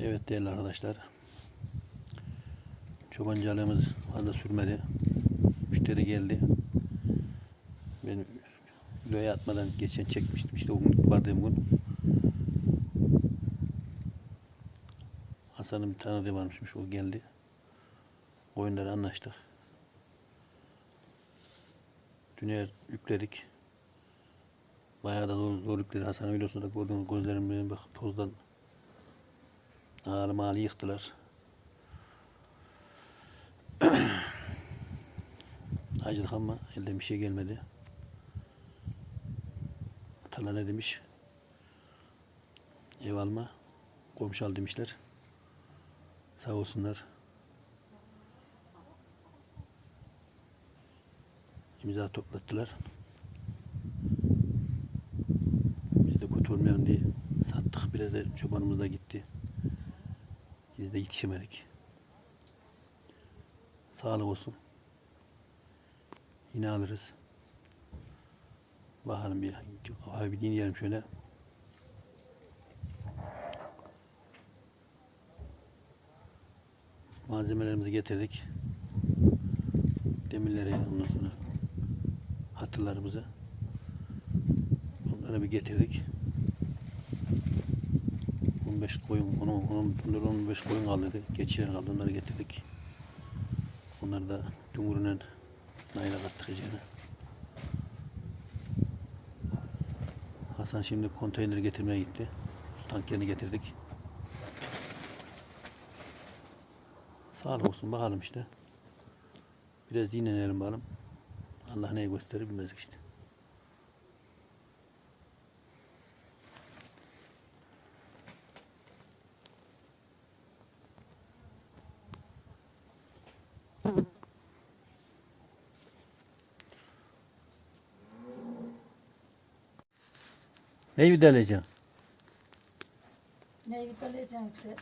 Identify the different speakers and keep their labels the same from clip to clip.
Speaker 1: Evet değerli arkadaşlar. Çobancalığımız fazla sürmedi. Müşteri geldi. Ben kiloya atmadan geçen çekmiştim işte o gün vardığım gün. Hasan'ın bir tanıdığı varmışmış o geldi. Oyunları anlaştık. Dünya yükledik. Bayağı da zor, zor yükledik. Hasan'ın videosunda da gördüğünüz gözlerim benim tozdan ağrı mağrı yıktılar. Acıdık ama elden bir şey gelmedi. Tala ne demiş? Ev alma, komşu al demişler. Sağ olsunlar. İmza toplattılar. Biz de kötü olmayalım diye sattık. Biraz da çobanımız da gitti. Biz de yetişemedik. Sağlık olsun. Yine alırız. Bakalım bir kahve bir dinleyelim şöyle. Malzemelerimizi getirdik. Demirleri ondan sonra hatırlarımızı onları bir getirdik. 15 koyun, 10, 10, 15 koyun kaldı. Geçiler kaldı. Onları getirdik. Onları da dumurunun nayla kattık içine. Hasan şimdi konteyneri getirmeye gitti. Tankerini getirdik. Sağlık olsun bakalım işte. Biraz dinlenelim bakalım. Allah neyi gösterir bilmez işte. Neyi vidalayacağım?
Speaker 2: Neyi vidalayacağım sen?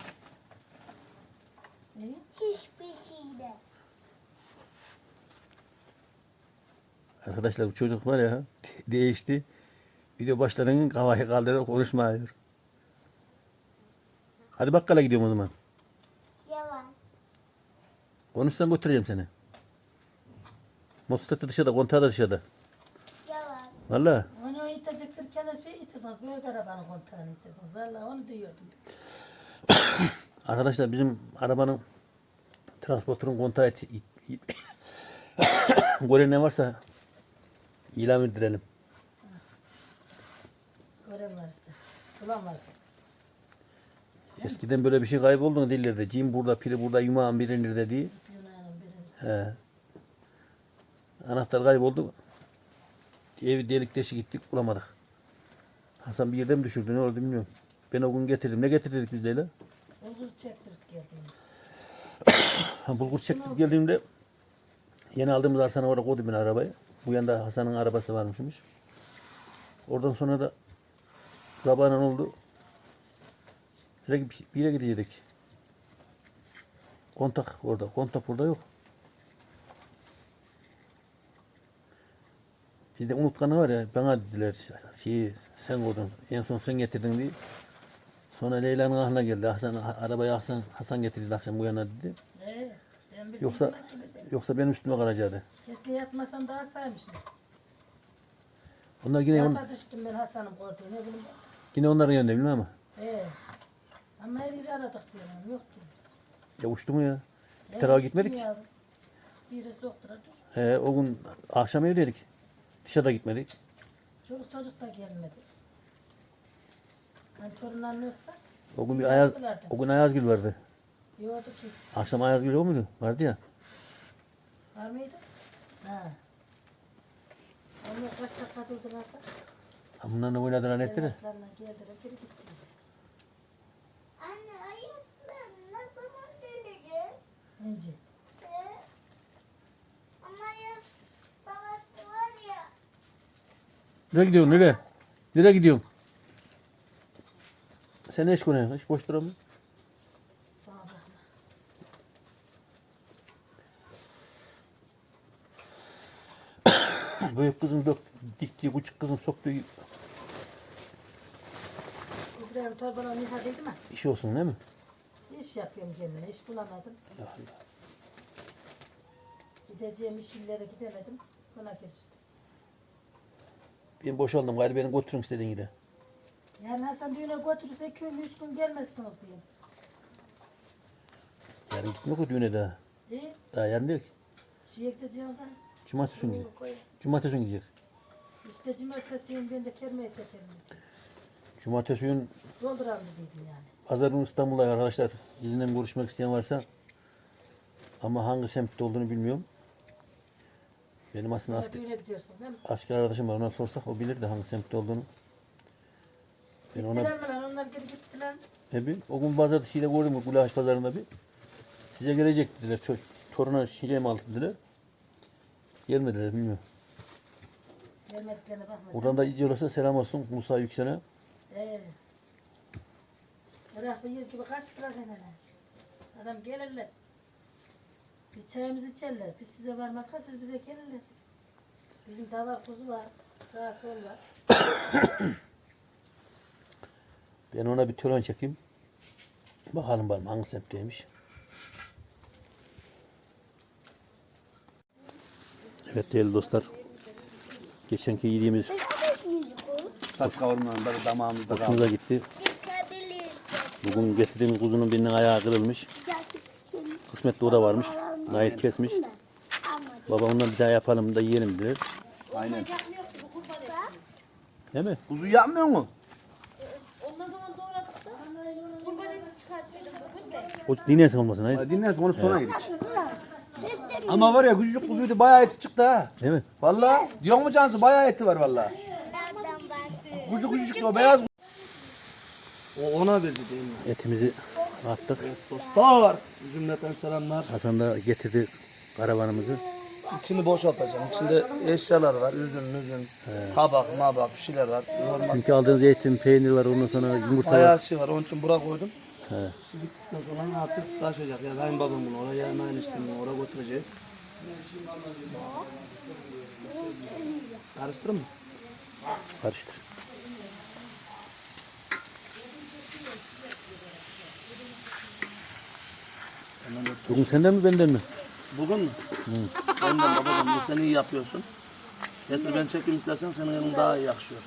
Speaker 2: Neyi?
Speaker 3: Hiçbir şeyde.
Speaker 1: Arkadaşlar bu çocuk var ya değişti. Video başladığın kafayı kaldırıp konuşmuyor. Hadi bakkala gidiyorum o zaman.
Speaker 3: Yalan.
Speaker 1: Konuşsan götüreceğim seni. Motosikleti dışarıda, kontağı da dışarıda.
Speaker 3: Yalan.
Speaker 1: Valla.
Speaker 2: İtecektir kere şey itemez. Büyük arabanın kontağını itemez. Valla onu diyordum.
Speaker 1: Arkadaşlar bizim arabanın transportörün kontağı et, it, it, gören ne varsa ilan ettirelim.
Speaker 2: Gören varsa. Bulan varsa.
Speaker 1: Eskiden böyle bir şey kaybolduğunu dillerdi. Cin burada, piri burada, yumağın.
Speaker 2: Yunan'ın birini.
Speaker 1: He. Anahtar kayboldu. Evi delik deşik gittik bulamadık. Hasan bir yerden mi düşürdü ne oldu bilmiyorum. Ben o gün getirdim. Ne getirdik biz Leyla?
Speaker 2: Uzun çektirip geldim.
Speaker 1: Bulgur çektik geldiğimde yeni aldığımız arsana oraya koydum ben arabayı. Bu yanda Hasan'ın arabası varmışmış. Oradan sonra da sabahın oldu. Bir bir yere gidecektik. Kontak orada. Kontak burada yok. Bizde unutkanı var ya bana dediler şeyi sen koydun en son sen getirdin diye. Sonra Leyla'nın aklına geldi. Hasan arabayı Hasan Hasan getirdi akşam bu yana dedi.
Speaker 2: Ee, ben
Speaker 1: Yoksa yoksa benim üstüme kalacaktı.
Speaker 2: Keşke yatmasam daha saymışsınız.
Speaker 1: Onlar yine on,
Speaker 2: Yata düştüm ben Hasan'ın korkuyor. Ne bileyim.
Speaker 1: yine onların yanında bilmem ama.
Speaker 2: Ee, ama her yeri aradık diyorlar. Yoktu.
Speaker 1: Ya uçtu mu ya? Bir tarafa gitmedik.
Speaker 2: Biri soktura düş.
Speaker 1: He, o gün akşam evdeydik. Dışarıda gitmedik.
Speaker 2: Çoluk çocuk da gelmedi. Hani torunların olsa
Speaker 1: O gün bir Ayaz,
Speaker 2: Yaptılardı.
Speaker 1: o gün Ayazgül vardı.
Speaker 2: yoğurdu ki.
Speaker 1: Akşam Ayazgül yok muydu? Vardı ya.
Speaker 2: Var mıydı? Ha. Onlar kaç dakika durdular da?
Speaker 1: Ha, Bunlarla oynadılar ettiler.
Speaker 2: Elmaslarla geldiler geri gittiler.
Speaker 3: Anne ayıslar ne zaman döneceğiz?
Speaker 2: İnce.
Speaker 3: He? Ama ayıs babası var ya.
Speaker 1: Nereye gidiyorsun? Nereye? Nereye gidiyorsun? Sen ne iş konuyorsun? Hiç boş duramıyorsun. Büyük kızın dök, diktiği, küçük kızın soktuğu
Speaker 2: Bu birer torbalar nifadeydi mi?
Speaker 1: iş olsun değil mi?
Speaker 2: İş yapıyorum kendime. iş bulamadım.
Speaker 1: Allah Allah.
Speaker 2: Gideceğim iş illere gidemedim. Buna geçtim.
Speaker 1: Ben boşaldım gayrı beni götürün istediğin yere.
Speaker 2: Yarın Hasan düğüne götürürse köylü üç gün gelmezsiniz diyeyim.
Speaker 1: Yarın gitmiyor ki düğüne daha.
Speaker 2: İyi.
Speaker 1: Daha yarın değil ki.
Speaker 2: Şeye gideceğiz ha.
Speaker 1: Cumartesi günü gidecek. Cumartesi günü gidecek.
Speaker 2: İşte cumartesiyim ben de kermeye çekerim.
Speaker 1: Cumartesi gün
Speaker 2: Dolduralım dedim yani.
Speaker 1: Pazar günü İstanbul'da arkadaşlar. Bizimle görüşmek isteyen varsa ama hangi semtte olduğunu bilmiyorum. Benim aslında asker,
Speaker 2: düğüne gidiyorsunuz değil mi?
Speaker 1: asker arkadaşım var. Ona sorsak o bilir de hangi semtte olduğunu. Ben ona
Speaker 2: Gittiler mi lan? Onlar geri gittiler.
Speaker 1: ne bileyim. O gün pazarda şeyde gördüm. Gulaş pazarında bir. Size gelecek dediler. Çocuk, toruna şile mi aldı dediler. Gelmediler bilmiyorum.
Speaker 2: Gelmediklerine bakma.
Speaker 1: Oradan da gidiyorlarsa selam olsun Musa Yüksel'e.
Speaker 2: Ee. Bırak bu yer gibi kaç bırak. Adam gelirler. Çayımızı içerler. Biz size varmadık siz bize gelirler. Bizim dava kuzu var. Sağ sol var.
Speaker 1: Ben ona bir tören çekeyim. Bakalım bakalım hangi semtteymiş. Evet değerli dostlar. Geçenki yediğimiz
Speaker 4: Saç kavurmanın böyle damağımızda kaldı.
Speaker 1: hoşumuza gitti. Bugün getirdiğimiz kuzunun birinin ayağı kırılmış. Kısmetli o da varmış. Nait kesmiş. Baba ondan bir daha yapalım da yiyelim dediler.
Speaker 4: Aynen.
Speaker 1: Değil mi?
Speaker 4: Kuzu yapmıyor mu?
Speaker 5: Ondan zaman doğradık da kurban eti çıkartıyordum bugün de.
Speaker 1: O dinlensin olmasın hayır.
Speaker 4: Dinlensin onu sonra yedik. Ama var ya küçücük kuzuydu bayağı eti çıktı ha.
Speaker 1: Değil mi?
Speaker 4: Vallahi diyor mu Cansu bayağı eti var
Speaker 3: başlıyor?
Speaker 4: Kuzu küçücük o beyaz. O ona verdi değil mi?
Speaker 1: Etimizi attık.
Speaker 4: Dostlar cümleten selamlar.
Speaker 1: Hasan da getirdi karavanımızı.
Speaker 4: İçini boşaltacağım. İçinde eşyalar var. Üzüm, müzüm, tabak, mabak bir şeyler var. Normal
Speaker 1: Çünkü aldığınız zeytin, peynir var ondan sonra yumurta
Speaker 4: bayağı
Speaker 1: var.
Speaker 4: şey var. Onun için buraya koydum.
Speaker 1: He.
Speaker 4: Bittikten sonra artık taşıyacak. Ya benim babam bunu oraya, ya ben eniştemin oraya götüreceğiz. Karıştırın mı?
Speaker 1: Karıştır. Bugün senden mi benden mi?
Speaker 4: Bugün mü? Sen de babam bu sen iyi yapıyorsun. Getir ben çekeyim istersen senin elin daha iyi yakışıyor.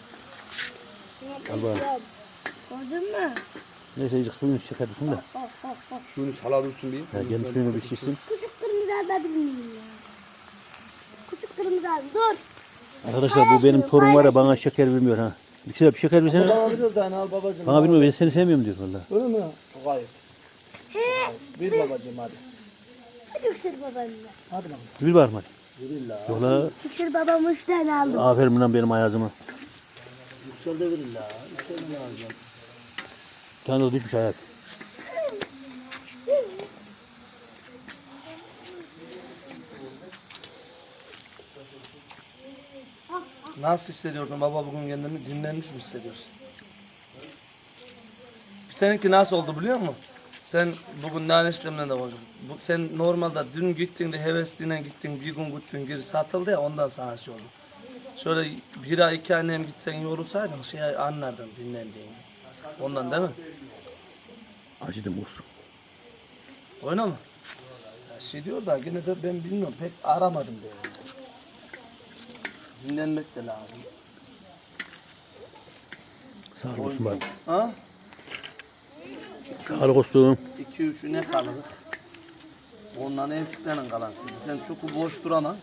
Speaker 1: Al bakalım.
Speaker 3: Gördün mü?
Speaker 1: Neyse azıcık suyunu şeker düşün de.
Speaker 4: Suyunu sala dursun bir.
Speaker 1: Ya, kendi suyunu bir şişsin.
Speaker 3: Küçük kırmızı alabilir miyim ya? Küçük kırmızı al. Dur.
Speaker 1: Arkadaşlar bu benim torun var ya bana şeker vermiyor ha. Bir şey bir şeker versene.
Speaker 4: Bana veriyor tane al babacığım.
Speaker 1: Bana vermiyor ben seni sevmiyorum diyor valla.
Speaker 4: Öyle mi? Çok ayıp. Bir babacığım hadi.
Speaker 3: Hadi yüksel babamla.
Speaker 4: Hadi bakalım.
Speaker 1: Bir var mı?
Speaker 4: Verillah.
Speaker 1: Yola
Speaker 3: Yüksel babam üç tane aldı.
Speaker 1: aferin lan benim ayazıma.
Speaker 4: Yüksel de verillah. Yüksel de lazım.
Speaker 1: Bir tane de düşmüş ayaz.
Speaker 4: Nasıl hissediyordun baba bugün kendini dinlenmiş mi hissediyorsun? Seninki nasıl oldu biliyor musun? Sen bugün ne işlemle de konuştun. Bu, sen normalde dün gittiğinde hevesliyle gittin bir gün gittin geri satıldı ya ondan sana şey oldu. Şöyle bir ay iki ay hem gitsen yorulsaydın şey anlardın dinlendiğini. Ondan değil mi?
Speaker 1: Acıdım olsun.
Speaker 4: Oyna mı? Ya şey diyor da yine de ben bilmiyorum pek aramadım diyor. Dinlenmek de lazım.
Speaker 1: Sağlık olsun bari.
Speaker 4: Ha?
Speaker 1: Sağlık olsun.
Speaker 4: 2 3'ü ne kalır? Ondan evliliklerin kalan şimdi. Sen çok boş duramaz.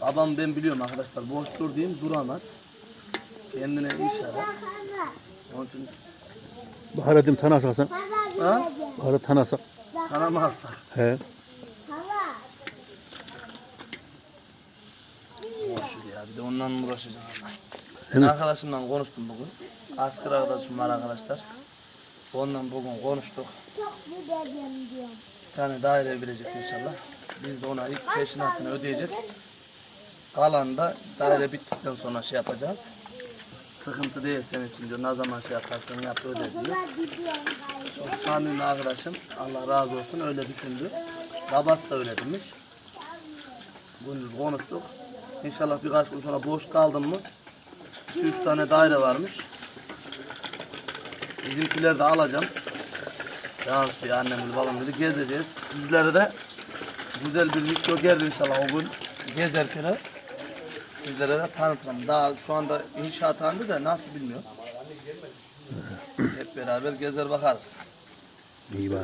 Speaker 4: Babam ben biliyorum arkadaşlar boş dur diyeyim duramaz. Kendine iş arar. Onun için
Speaker 1: Bahara dedim tanısak Hasan.
Speaker 4: ha?
Speaker 1: Bahara tanısak.
Speaker 4: Tanımazsa.
Speaker 1: He.
Speaker 4: Boş ya bir de ondan mı uğraşacağım?
Speaker 1: Mi?
Speaker 4: Arkadaşımla konuştum bugün. Asker arkadaşım var arkadaşlar. Ondan bugün konuştuk.
Speaker 3: Çok güzel diyorum.
Speaker 4: Bir tane daire verecek inşallah. Biz de ona ilk peşinatını ödeyecek. Kalan da daire bittikten sonra şey yapacağız. Sıkıntı değil senin için diyor. Ne zaman şey yaparsan yap öde diyor. Çok samimi arkadaşım. Allah razı olsun öyle düşündü. Babası da öyle demiş. Gündüz konuştuk. İnşallah birkaç gün sonra boş kaldım mı 2-3 tane daire varmış. Bizimkiler de alacağım. Cansu annemiz falan dedi gezeceğiz. Sizlere de güzel bir video gelir inşallah o gün gezerken sizlere de tanıtırım. Daha şu anda inşaat halinde de nasıl bilmiyorum. Hep beraber gezer bakarız.
Speaker 1: İyi bak.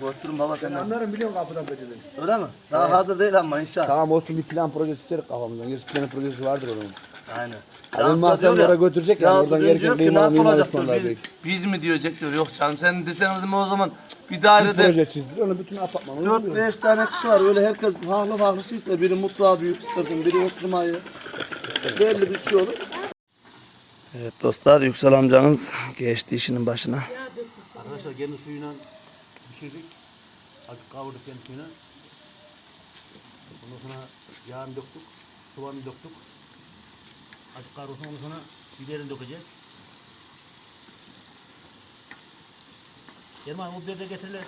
Speaker 4: Götürün baba senden.
Speaker 6: Anlarım biliyorum kapıdan peçeteni.
Speaker 4: Öyle mi? Daha hazır değil ama inşaat.
Speaker 6: Tamam olsun bir plan projesi çizerek kafamızdan. Gerisi plan projesi vardır onun.
Speaker 4: Aynen. Diyor ya,
Speaker 6: götürecek
Speaker 4: Cansu
Speaker 6: oradan
Speaker 4: ki
Speaker 6: kıymalı mimar ısmarlayacak.
Speaker 4: Biz, biz mi diyecek diyor. Yok canım sen deseniz mi o zaman bir
Speaker 6: Bir
Speaker 4: dairede
Speaker 6: proje çizdir onu bütün apartmanı
Speaker 4: 4-5 tane kişi var. Öyle herkes farklı farklı şey ister. Biri mutfağı büyük istersin, biri oturmayı. Belli bir şey olur. Evet dostlar Yüksel amcanız geçti işinin başına.
Speaker 1: Arkadaşlar kendi suyuna pişirdik. Azıcık kavurduk kendi suyuna. Ondan sonra yağını döktük. Soğanı döktük. Azıcık kavrulsun ondan sonra biberini dökeceğiz. Erman o biberi de getirilir.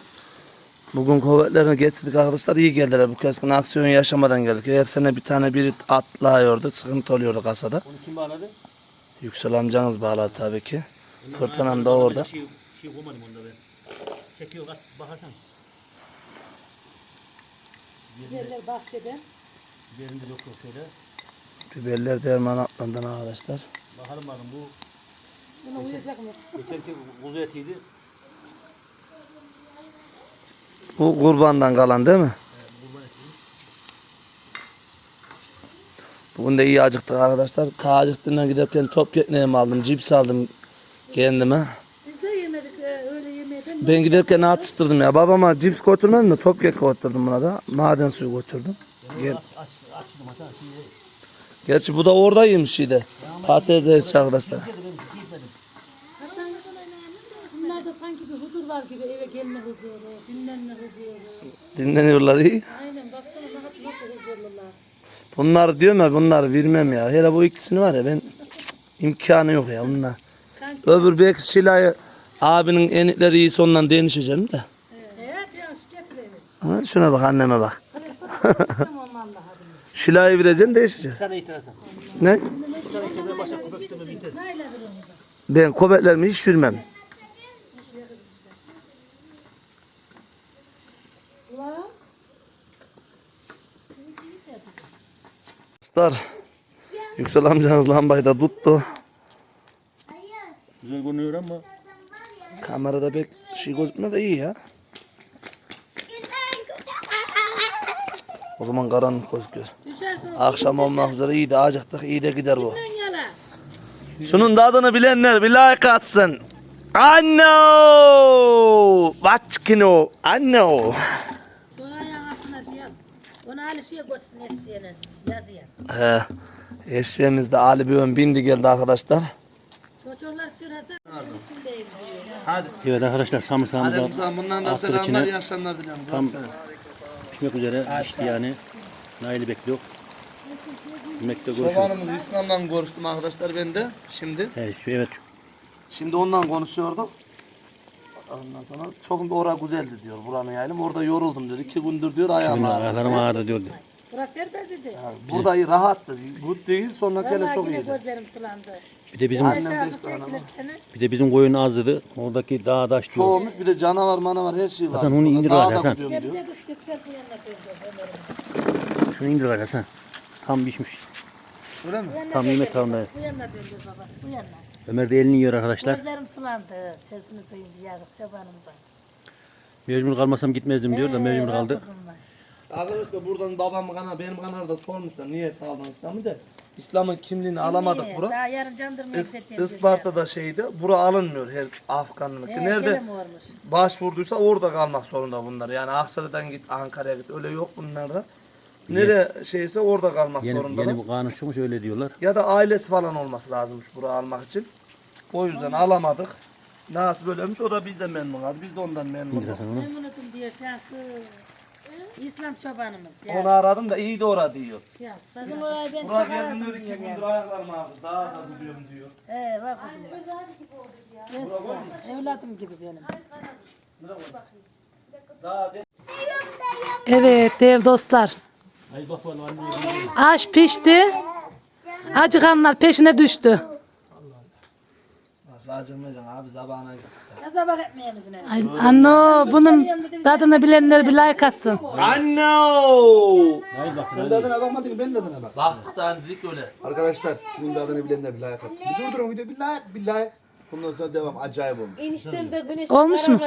Speaker 4: Bugün kuvvetlerini getirdik arkadaşlar. iyi geldiler. Bu kez aksiyon yaşamadan geldik. Her sene bir tane biri atlıyordu. Sıkıntı oluyordu kasada.
Speaker 1: Onu kim bağladı?
Speaker 4: Yüksel amcanız bağladı tabii ki. Fırtınam da orada.
Speaker 1: Şey, şey koymadım onda ben. Çekiyor at bakarsan.
Speaker 2: Yerler bahçede.
Speaker 1: Biberini de döküyor şöyle.
Speaker 4: Biberler derman atlandan arkadaşlar.
Speaker 1: Bakalım bakalım bu
Speaker 2: Bunu uyuyacak mı?
Speaker 1: geçenki kuzu etiydi.
Speaker 4: Bu kurbandan kalan değil mi? Bugün de iyi acıktık arkadaşlar. Ta acıktığından giderken top ekmeğimi aldım, cips aldım kendime.
Speaker 2: Biz de yemedik e, öyle yemeden.
Speaker 4: Ben giderken atıştırdım ya. Babama cips götürmedim mi? Top kek götürdüm buna da. Maden suyu götürdüm. Gel.
Speaker 1: Aç, açtım hatta şimdi
Speaker 4: Gerçi bu da orada yemiş şeyde. Patates arkadaşlar.
Speaker 2: Bunlarda sanki bir huzur var gibi eve gelme huzuru, dinlenme huzuru.
Speaker 4: Dinleniyorlar iyi.
Speaker 2: Aynen baksana nasıl, nasıl huzurlular.
Speaker 4: Bunlar diyorum ya bunlar vermem ya. Hele bu ikisini var ya ben imkanı yok ya bunlar. Öbür belki silahı abinin enitleri iyi sondan denişeceğim de.
Speaker 2: Evet ya getirelim.
Speaker 4: Ha, şuna bak anneme bak.
Speaker 2: Tamam
Speaker 4: Silahı vereceksin değişecek.
Speaker 1: sana itirazım.
Speaker 4: Ne? Ben köpeklerimi hiç sürmem. Dostlar, Yüksel amcanız lambayı da tuttu.
Speaker 1: Güzel görünüyor ama
Speaker 4: Kamerada pek şey gözükmüyor da iyi ya. O zaman karanlık gözüküyor. Akşam olmak üzere iyi de acıktık, iyi de gider bu. Şunun da adını bilenler bir like atsın.
Speaker 2: Götürsün eşeğine yazıya.
Speaker 4: He. Eşeğimiz de Ali bir ön bindi geldi arkadaşlar.
Speaker 2: Çocuklar çırasa.
Speaker 4: Hadi.
Speaker 1: Evet arkadaşlar samırsağımız da
Speaker 4: Aleykümselam. Bundan da selamlar, iyi akşamlar diliyorum.
Speaker 1: tam-
Speaker 4: Görüşürüz.
Speaker 1: pişmek üzere işte yani. Nail'i bekliyor. Yemekte görüşürüz.
Speaker 4: Çobanımız İslam'dan konuştum arkadaşlar ben de şimdi.
Speaker 1: He, şu evet şu.
Speaker 4: Şimdi ondan konuşuyorduk. Ondan sonra çok bir ora güzeldi diyor buranın yaylım. Orada yoruldum dedi. İki gündür diyor ayağım ağrıyor.
Speaker 1: ayaklarım ağrıdı diyordu.
Speaker 2: Burası serbest idi.
Speaker 4: Yani Burada iyi rahattı. Good değil sonra gene
Speaker 2: Vallahi
Speaker 4: çok
Speaker 2: yine
Speaker 4: iyiydi.
Speaker 2: gözlerim sulandı.
Speaker 1: Bir de bizim
Speaker 2: çekilirken
Speaker 1: bir de bizim koyun azdı. Oradaki dağ daş diyor.
Speaker 4: Çoğulmuş bir de canavar manavar her şey var.
Speaker 1: Hasan, onu
Speaker 4: Sonra
Speaker 1: indir
Speaker 4: dağa da
Speaker 1: Hasan.
Speaker 4: gidiyorum diyor.
Speaker 2: yüksel bu yanına.
Speaker 1: Şunu indir bak Hasan. Tam pişmiş.
Speaker 4: Öyle mi?
Speaker 1: Tam yemek tavında.
Speaker 2: babası, Bu yanına döndü babası bu yanına.
Speaker 1: Ömer de elini yiyor arkadaşlar.
Speaker 2: Gözlerim sulandı sesini duyunca yazık çobanımıza.
Speaker 1: Mecbur kalmasam gitmezdim diyor da mecbur
Speaker 2: Ee,
Speaker 1: kaldı.
Speaker 2: kızım var.
Speaker 4: Arkadaşlar buradan babam kanal benim kanalda sormuşlar niye saldın İslam'ı da İslam'ın kimliğini alamadık bura.
Speaker 2: Daha yarın candırmaya
Speaker 4: Is,
Speaker 2: gideceğim.
Speaker 4: Isparta'da şeyde bura alınmıyor her Afganlık.
Speaker 2: He,
Speaker 4: Nerede
Speaker 2: gene mi olmuş?
Speaker 4: başvurduysa orada kalmak zorunda bunlar. Yani Aksaray'dan git Ankara'ya git öyle yok bunlarda. Nere şeyse orada kalmak
Speaker 1: Yeni,
Speaker 4: zorunda.
Speaker 1: yeni bu kanun çıkmış öyle diyorlar.
Speaker 4: Ya da ailesi falan olması lazımmış buraya almak için. O yüzden alamadık. Nasıl böylemiş o da bizden memnun kaldı. Biz de ondan memnun olduk.
Speaker 1: Hasan onu.
Speaker 2: Memnunum diyor şahsı. İslam çobanımız. Ya.
Speaker 4: Onu aradım da iyi de ora diyor.
Speaker 2: Ya. Bizim orayı ben
Speaker 4: Buraya geldim diyor iki
Speaker 2: diyor
Speaker 4: gündür
Speaker 2: ya.
Speaker 4: ayaklarım ağrıdı. Daha da duruyorum diyor.
Speaker 2: He bak kızım. Yes, evladım gibi benim.
Speaker 4: Daha de
Speaker 2: Evet değerli dostlar. Aş pişti. Acıkanlar peşine düştü.
Speaker 4: Nasıl acımayacaksın abi zabağına gittik.
Speaker 2: Ne sabah ekmeğimizin evi.
Speaker 7: Ay, anne bunun tadını bilenler bir like atsın.
Speaker 4: Anne!
Speaker 6: Sen de adına bakmadın ben de adına bak.
Speaker 4: Baktık da dedik öyle.
Speaker 6: Arkadaşlar bunun adını bilenler bir like atsın. Bir durdurun video bir like bir like. Bundan sonra devam acayip olmuş.
Speaker 5: Eniştem de güneş
Speaker 7: Olmuş mu?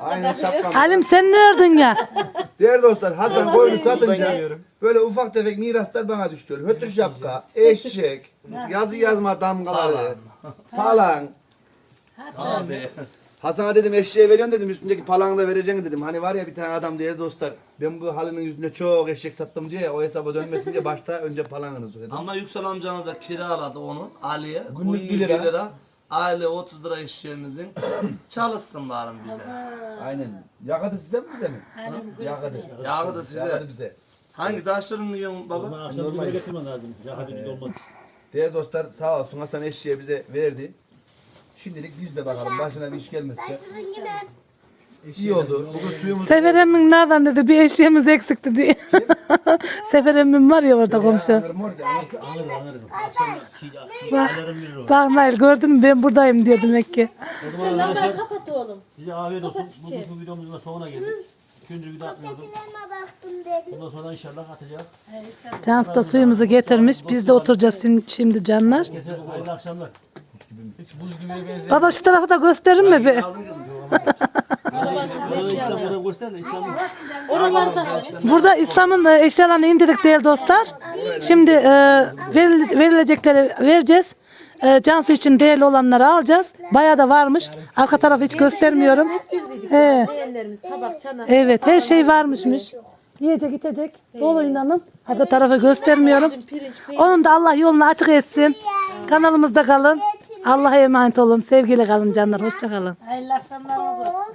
Speaker 6: Aynen şapkam.
Speaker 7: Halim sen ne ördün ya?
Speaker 6: Değerli dostlar Hasan koyunu satınca böyle ufak tefek miraslar bana düşüyor. Hötür şapka, eşek, yazı yazma damgaları, palan.
Speaker 4: Abi.
Speaker 6: Hasan'a dedim eşeğe veriyorsun dedim üstündeki palanı da vereceksin dedim. Hani var ya bir tane adam değerli dostlar ben bu halının yüzünde çok eşek sattım diyor ya o hesaba dönmesin diye başta önce palanını söyledim.
Speaker 4: Ama Yüksel amcanız da kiraladı onu Ali'ye.
Speaker 6: Günlük bir lira.
Speaker 4: Aile 30 lira eşeğimizin çalışsın bari bize.
Speaker 6: Aynen. Yakadı size mi bize mi? Yakadı.
Speaker 4: Yağı da size.
Speaker 6: Yakadı bize.
Speaker 4: Hangi taşlarını yiyorsun baba?
Speaker 1: Bana akşam bir getirmen lazım. Ya hadi bir olmaz.
Speaker 6: Değerli dostlar sağ olsun Hasan eşeğe bize verdi. Şimdilik biz de bakalım başına bir iş gelmezse. İyi oldu. Bugün suyumuz...
Speaker 7: Sefer emmin nereden dedi bir eşeğimiz eksikti diye. Sefer emmin var ya orada komşu.
Speaker 6: Anır mor ki, anır-
Speaker 1: Anırım anırım. Akşam şey,
Speaker 7: Bak,
Speaker 1: aylarım verir o.
Speaker 7: bak Nail gördün mü ben buradayım diyor demek ki.
Speaker 1: O zaman
Speaker 5: Lambayı
Speaker 1: arkadaşlar
Speaker 5: kapat oğlum.
Speaker 1: bize afiyet olsun. Bugünkü videomuzun da sonuna geldik. İkinci video atmıyordum.
Speaker 3: Baktım dedim.
Speaker 1: Bundan sonra inşallah
Speaker 2: inşallah.
Speaker 7: Cans da suyumuzu getirmiş. Biz de oturacağız şimdi, şimdi canlar.
Speaker 1: Herkese hayırlı akşamlar.
Speaker 7: Baba şu tarafı da gösterir mi
Speaker 4: geldim.
Speaker 1: Burada İstanbul'da göster de İstanbul.
Speaker 5: Oralarda
Speaker 7: Burada İslam'ın e, eşyalarını indirdik değerli dostlar. Şimdi e, veril- verilecekleri vereceğiz. E, Cansu için değerli olanları alacağız. Bayağı da varmış. Arka tarafı hiç göstermiyorum.
Speaker 5: hep bir dedik.
Speaker 7: He.
Speaker 5: Beğenlerimiz tabak, çanak.
Speaker 7: Evet her şey varmışmış. Yiyecek içecek dolu inanın. Arka tarafı göstermiyorum.
Speaker 5: Pirinç, peynir.
Speaker 7: Onun da Allah yolunu açık etsin. Kanalımızda kalın. Allah'a emanet olun. Sevgiyle kalın canlar. Hoşça kalın.
Speaker 2: Hayırlı akşamlarınız olsun.